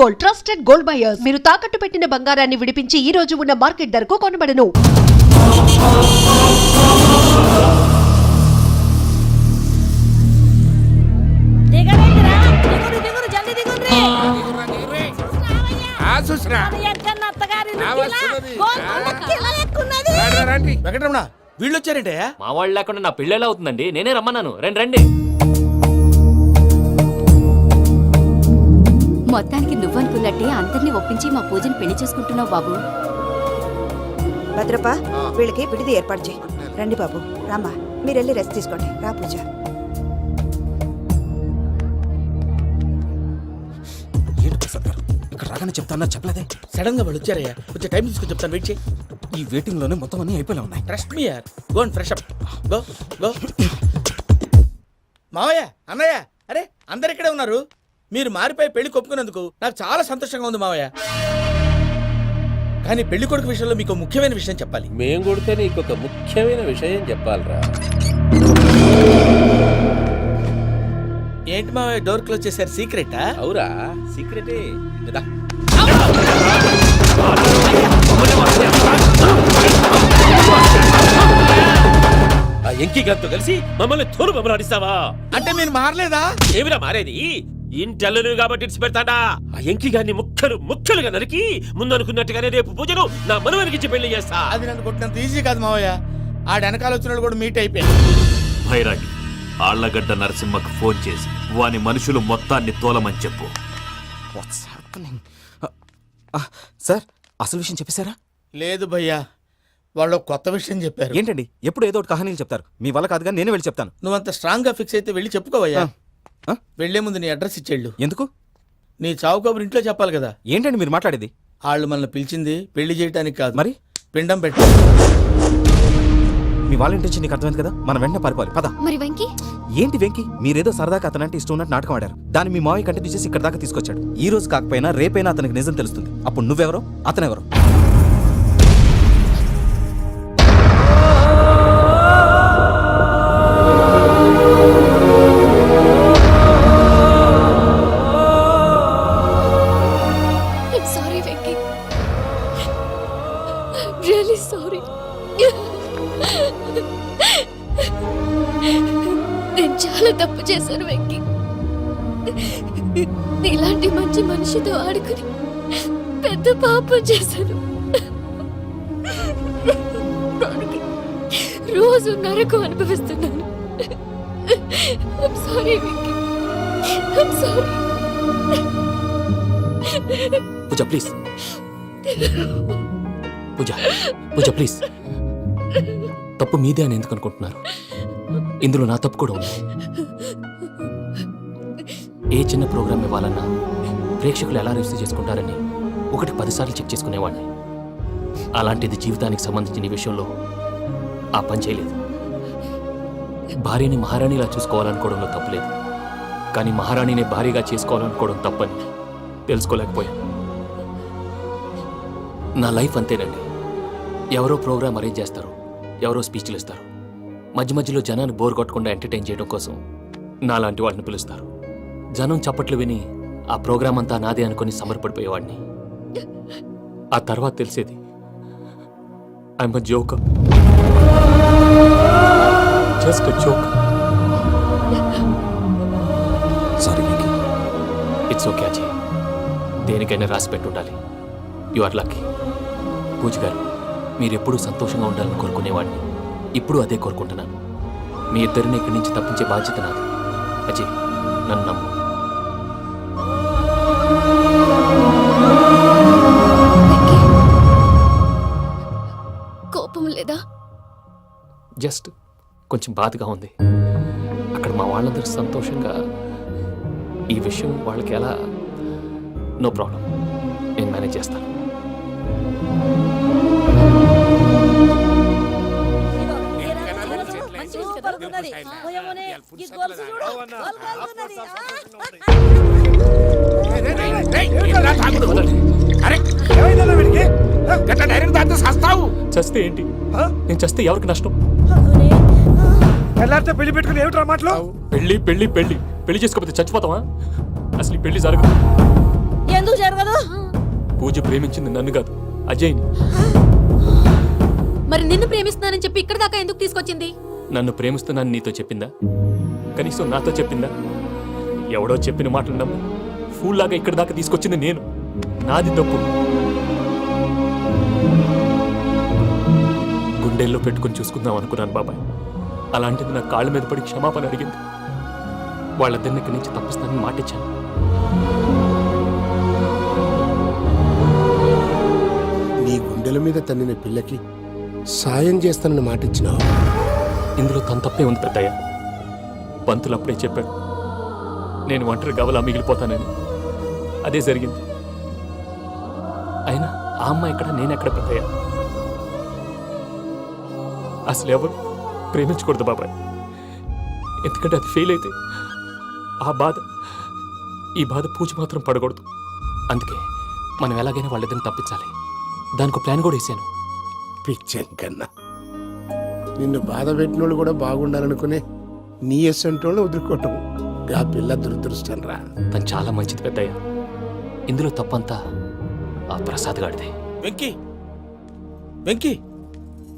Gold trusted gold buyers మీరు తాకట్టు పెట్టిన బంగారాన్ని విడిపించి ఈ రోజు ఉన్న మార్కెట్ ధరకు కొనబడను. వెంకటరమణ వీళ్ళు వచ్చారంటయ్యా? మా వాళ్ళు లేకుండా నా పెళ్ళెలా అవుతుందండి. నేనే రమ్మన్నాను. రండి రండి. మొత్తానికి నువ్వనుకున్నట్టే అందరినీ ఒప్పించి మా పూజని పెళ్ళి చేసుకుంటున్నావు బాబు. భద్రప్ప వీళ్ళకి విడిది ఏర్పాటు చేయి. రండి బాబు రామ్మా. మీరు వెళ్ళి రెస్ట్ తీసుకోండి. రా పూజ. ఏంటి ప్రసాద్ గారు? ఇక్కడ రాగానే చెప్తానా చెప్పలేదే. సడన్గా వాళ్ళు వచ్చారయ్యా. కొంచెం టైం తీసుకొని చెప్తాను వెయిట్ చేయి. ఈ వెయిటింగ్లోనే మొత్తం అన్ని అయిపోయినా ఉన్నాయి. ట్రస్ట్ మీ యార్ go and fresh up go go మావయ్య అన్నయ్య. అరే అందరు ఇక్కడే ఉన్నారు. మీరు మారిపోయి పెళ్ళి కొప్పుకున్నందుకు నాకు చాలా సంతోషంగా ఉంది మావయ్య. కానీ పెళ్ళి కొడుకు విషయంలో మీకు ముఖ్యమైన విషయం చెప్పాలి. మేం కొడితే నీకు ఒక ముఖ్యమైన విషయం చెప్పాలిరా. ఏంటి మావయ్య డోర్ క్లోజ్ చేశారు? సీక్రెటా? అవురా సీక్రెటే. కదా ఆ ఎంకి గారితో కలిసి మమ్మల్ని తోలు బొమ్మలాడిస్తావా? అంటే మీరు మారలేదా? ఏమిరా మారేది? ఇంటల్లును కాబట్టి ఇడిచి పెడతాడా? ఆ ఎంకి గారిని ముక్కలు ముక్కలుగా నరికి ముందు అనుకున్నట్టుగానే రేపు పూజను నా మనవనికి ఇచ్చి పెళ్ళి చేస్తా. అది నన్ను కొట్టినంత ఈజీ కాదు మావయ్య. ఆ వెనకాల వచ్చిన వాళ్ళు కూడా మీట్ అయిపోయారు. భైరాగి ఆళ్ళగడ్డ నరసింహకు ఫోన్ చేసి వాని మనుషులు మొత్తాన్ని తోలమని చెప్పు. వాట్స్ హ్యాపెనింగ్ సార్ అసలు విషయం చెప్పేశారా? లేదు భయ్యా వాళ్ళు కొత్త విషయం చెప్పారు. ఏంటండి? ఎప్పుడు ఏదో ఒకటి కహానీలు చెప్తారు. మీ వల్ల కాదుగా నేనే వెళ్ళి చెప్తాను. నువ్వంత స్ట్రాంగ్గా ఫిక్స్ అయితే వెళ్ళి చెప్పుకోవయ్యా? వెళ్ళే ముందు నీ అడ్రస్ ఇచ్చేళ్ళు. ఎందుకు? నీ చావు కబురు ఇంట్లో చెప్పాలి కదా. ఏంటండి మీరు మాట్లాడేది? వాళ్ళు మనల్ని పిలిచింది పెళ్ళి చేయడానికి కాదు. మరి? పిండం పెట్టి. మీ వాళ్ళ ఇంటి నీకు అర్థమైంది కదా? మనం వెంటనే పారిపోవాలి. పద. మరి వెంకీ? ఏంటి వెంకి? మీరేదో సరదాగా అతనంటే ఇష్టం ఉన్నట్టు నాటకం ఆడారు. దాన్ని మీ మావయ్య కంటిన్యూ చేసి ఇక్కడ దాకా తీసుకొచ్చాడు. ఈ రోజు కాకపోయినా రేపైనా అతనికి నిజం తెలుస్తుంది. అప్పుడు నువ్వెవరో? అతనెవరో? మంచి ఆడుకుని పెద్ద పాపం చేశాను రోజు నరకు అనుభవిస్తున్నాను. Sorry sorry Pooja please Pooja Pooja please తప్పు మీదే అని ఎందుకు అనుకుంటున్నారు? ఇందులో నా తప్పు కూడా ఉంది. ఏ చిన్న ప్రోగ్రామ్ ఇవ్వాలన్నా ప్రేక్షకులు ఎలా రిసీవ్ చేసుకుంటారని ఒకటి పదిసార్లు చెక్ చేసుకునేవాడిని. అలాంటిది జీవితానికి సంబంధించిన విషయంలో ఆ పని చేయలేదు. భార్యని మహారాణిలా చూసుకోవాలనుకోవడంలో తప్పులేదు. కానీ మహారాణిని భార్యగా చేసుకోవాలనుకోవడం తప్పని తెలుసుకోలేకపోయాను. నా లైఫ్ అంతేనండి. ఎవరో ప్రోగ్రామ్ అరేంజ్ చేస్తారు ఎవరో స్పీచ్లు ఇస్తారు. మధ్య మధ్యలో జనాన్ని బోర్ కొట్టకుండా ఎంటర్టైన్ చేయడం కోసం నాలాంటి వాడిని పిలుస్తారు. జనం చప్పట్లు విని ఆ ప్రోగ్రామ్ అంతా నాదే అనుకుని సమర్పడిపోయేవాడిని ఆ తర్వాత తెలిసేది I'm joke just joke sorry it's okay Ajay దేనికైనా రాసి పెట్టుండాలి. యు ఆర్ లక్కీ పూజ గారు మీరు ఎప్పుడూ సంతోషంగా ఉండాలని కోరుకునేవాడిని. ఇప్పుడు అదే కోరుకుంటున్నాను. మీ ఇద్దరిని ఇక్కడి నుంచి తప్పించే బాధ్యత నాది. అజయ్ నన్ను నమ్ము. జస్ట్ కొంచెం బాధగా ఉంది అక్కడ మా వాళ్ళందరూ సంతోషంగా ఈ విషయం వాళ్ళకి ఎలా నో ప్రాబ్లం నేను మేనేజ్ చేస్తాను అరే గట్ట డైరెక్ట్ దాంతో సస్తావు. చస్తే ఏంటి? నేను చస్తే ఎవరికి నష్టం? తెల్లారితే పెళ్ళి పెట్టుకుని ఏమిట్రా మాటలు? పెళ్ళి పెళ్ళి పెళ్ళి. పెళ్ళి చేసుకోకపోతే చచ్చిపోతావా? అసలు ఈ పెళ్ళి జరగదు. ఎందుకు జరగదు? పూజ ప్రేమించింది నన్ను కాదు అజయ్ని. మరి నిన్ను ప్రేమిస్తున్నానని చెప్పి ఇక్కడ దాకా ఎందుకు తీసుకొచ్చింది? నన్ను ప్రేమిస్తున్నాను నీతో చెప్పిందా? కనీసం నాతో చెప్పిందా? ఎవడో చెప్పిన మాటలు నమ్మి ఫూల్ లాగా ఇక్కడి దాకా తీసుకొచ్చింది నేను. నాది తప్పు. గుండెల్లో పెట్టుకుని చూసుకుందాం అనుకున్నాను బాబాయ్. అలాంటిది నా కాళ్ళ మీద పడి క్షమాపణ అడిగింది. వాళ్ళిద్దరిని ఇక్కడి నుంచి తప్పిస్తానని మాటిచ్చాను. నీ గుండెల మీద తన్నిన పిల్లకి సాయం చేస్తానని మాటిచ్చినావు. ఇందులో తన తప్పే ఉంది పెద్దయ్య. పంతులు అప్పుడే చెప్పాడు నేను ఒంటరి గవలా మిగిలిపోతానని. అదే జరిగింది. అయినా ఆ అమ్మాయి ఎక్కడ నేనెక్కడ పెద్దయ్య? అసలు ఎవరు ప్రేమించకూడదు బాబాయ్. ఎందుకంటే అది ఫెయిల్ అయితే ఆ బాధ ఈ బాధ పూజ మాత్రం పడకూడదు. అందుకే మనం ఎలాగైనా వాళ్ళిద్దరిని తప్పించాలి. దానికి ప్లాన్ కూడా వేసాను. పిచ్చం కన్నా నిన్ను బాధ పెట్టినోళ్ళు కూడా బాగుండాలనుకునే నీ ఎస్సంటోళ్ళు వదులుకోవటం ఆ పిల్ల దురదృష్టం రా. తను చాలా మంచిది పెద్దయ్య. ఇందులో తప్పంతా ఆ ప్రసాద్ గాడిదే వెంకీ! వెంకీ!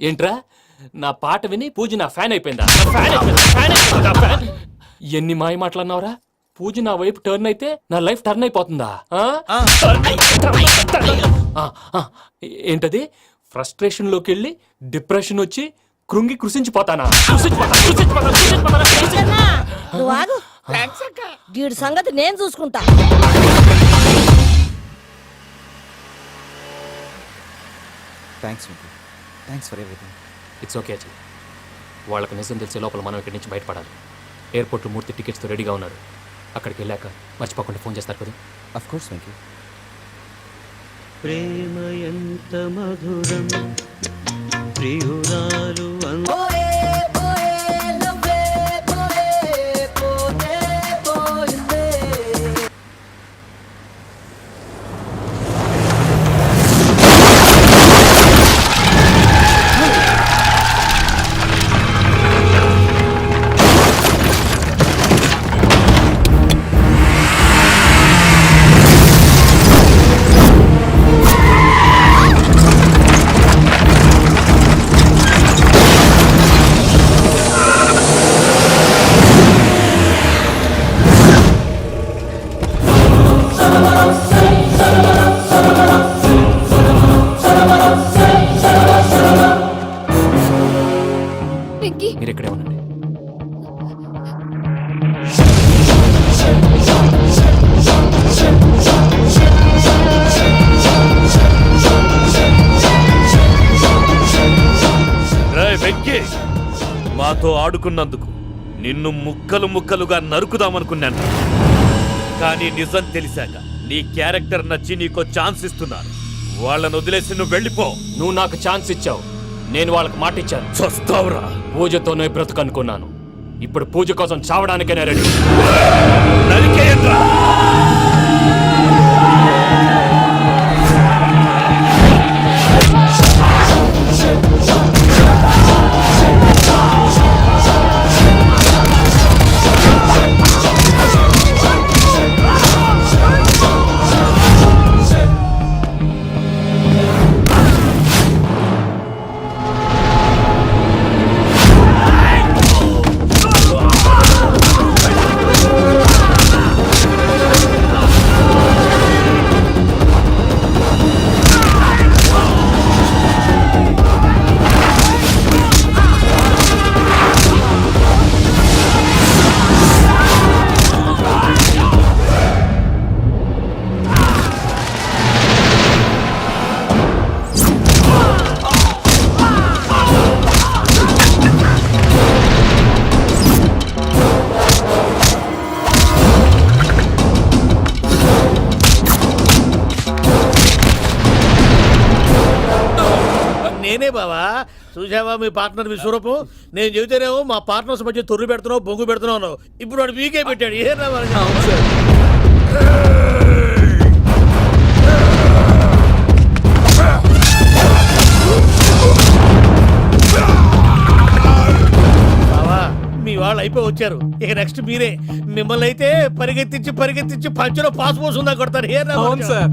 ఏంట్రా నా పాట విని పూజ నా ఫ్యాన్ అయిపోయిందా నా ఫ్యాన్ అయిపోయిందా? ఫ్యాన్ అయిపోయిందా? ఫ్యాన్? ఎన్ని మాయ మాటలన్నావురా పూజ నా వైపు టర్న్ అయితే నా లైఫ్ టర్న్ అయిపోతుందా ఆ? ఆ. టర్న్ అయి- టర్న్ అయి- టర్న్ అయి- ఆ, ఆ. ఏంటది ఫ్రస్ట్రేషన్లోకి వెళ్ళి డిప్రెషన్ వచ్చి కృంగి కృషించిపోతానా కృషించిపోతా కృషించిపోతా కృషించిపోతా కృషించి- అన్నా, నువ్వు ఆగు వీడి సంగతి నేను చూసుకుంటా thanks Venky thanks for everything it's okay Ajay వాళ్ళకి నిజం తెలిసే లోపల మనం ఇక్కడి నుంచి బయటపడాలి. ఎయిర్పోర్ట్లో మూర్తి టికెట్స్తో రెడీగా ఉన్నారు. అక్కడికి వెళ్ళాక మర్చిపోకుండా ఫోన్ చేస్తారు కదా? అఫ్ కోర్స్ వెంకీ ప్రేమ ఎంత మధురం ప్రియురాలు వెంకీ మీరు ఇక్కడే ఉండండి వెంకీ! మాతో ఆడుకున్నందుకు నిన్ను ముక్కలు ముక్కలుగా నరుకుదామనుకున్నాను. కానీ నిజం తెలిసాక నీ క్యారెక్టర్ నచ్చి నీకో ఛాన్స్ ఇస్తున్నాను. వాళ్ళని వదిలేసి నువ్వు వెళ్ళిపో. నువ్వు నాకు ఛాన్స్ ఇచ్చావు. నేను వాళ్ళకి మాట ఇచ్చాను చస్తావురా. పూజతోనే బ్రతుకు అనుకున్నాను ఇప్పుడు పూజ కోసం చావడానికైనా రెడీ. చూసావా మీ పార్ట్నర్ విశ్వరూపం నేను చెబితేనేమో మా పార్ట్నర్స్ మధ్య తొర్రు పెడుతున్నావు బొంగు పెడుతున్నావు అన్నావు. ఇప్పుడు వాడు వీకే పెట్టాడు. ఏ బావా మీ వాళ్ళు అయిపోయి వచ్చారు. ఇక నెక్స్ట్ మీరే. మిమ్మల్ని అయితే పరిగెత్తించి పరిగెత్తించి పంచలో పాస్ పోసుందా కొడతారు. ఏ సార్.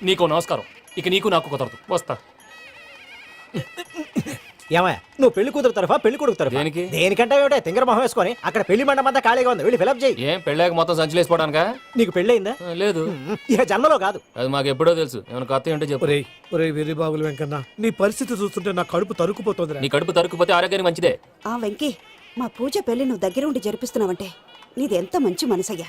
నీకు నమస్కారం. ఇక నీకు నాకు కుదరదు. వస్తా. ఏమయ్య నువ్వు పెళ్ళి కూతురు తరఫా పెళ్ళి కొడుకు తరఫా? దేనికి? దేనికంటే ఏమిటే తింగర మొహం వేసుకొని అక్కడ పెళ్ళి మండపం అంతా ఖాళీగా ఉంది వెళ్ళి ఫిలప్ చేయి. ఏం పెళ్ళాక మొత్తం సంచలేసిపోవడానికా నీకు పెళ్ళి అయిందా ఆ, లేదు. ఇక జన్మలో కాదు. అది మాకు ఎప్పుడో తెలుసు. ఏమైనా కొత్త ఏంటో చెప్పు. ఒరేయ్ ఒరేయ్ వెర్రి బాబులు వెంకన్న నీ పరిస్థితి చూస్తుంటే నా కడుపు తరుక్కుపోతుంది నీ కడుపు తరుక్కుపోతే ఆరోగ్యానికి మంచిదే. ఆ వెంకీ మా పూజ పెళ్ళి నువ్వు దగ్గర ఉండి జరిపిస్తున్నావంటే నీది ఎంత మంచి మనసయ్యా.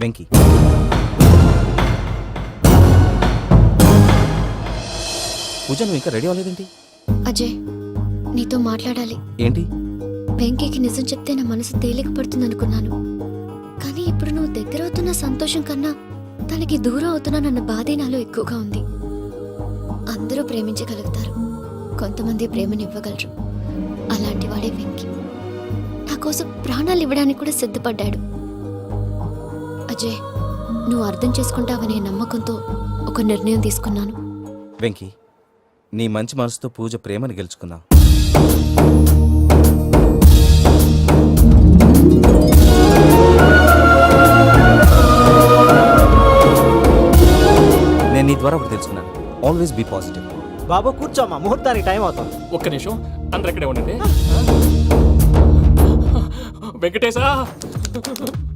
వెంకీ. పూజ నువ్వు ఇంకా రెడీ అవ్వలేదేంటి? అజయ్ నీతో మాట్లాడాలి. ఏంటి? వెంకీకి నిజం చెప్తే నా మనసు తేలిక పడుతుంది అనుకున్నాను కానీ ఇప్పుడు నువ్వు దగ్గర అవుతున్న సంతోషం కన్నా తనకి దూరం అవుతున్నానన్న బాధే నాలో ఎక్కువగా ఉంది. అందరూ ప్రేమించగలుగుతారు. కొంతమంది ప్రేమనివ్వగలరు. అలాంటి వాడే వెంకీ. నా కోసం ప్రాణాలు ఇవ్వడానికి కూడా సిద్ధపడ్డాడు. అజయ్ నువ్వు అర్థం చేసుకుంటావనే నమ్మకంతో ఒక నిర్ణయం తీసుకున్నాను. వెంకీ నీ మంచి మనసుతో పూజ ప్రేమని గెలుచుకున్నావు నేను నీ ద్వారా ఒకటి తెలుసుకున్నాను. ఆల్వేస్ బీ పాజిటివ్ బాబు కూర్చోమ్మా ముహూర్తానికి టైం అవుతుంది. ఒక్క నిమిషం అందరు ఇక్కడే ఉండండి. వెంకటేశా!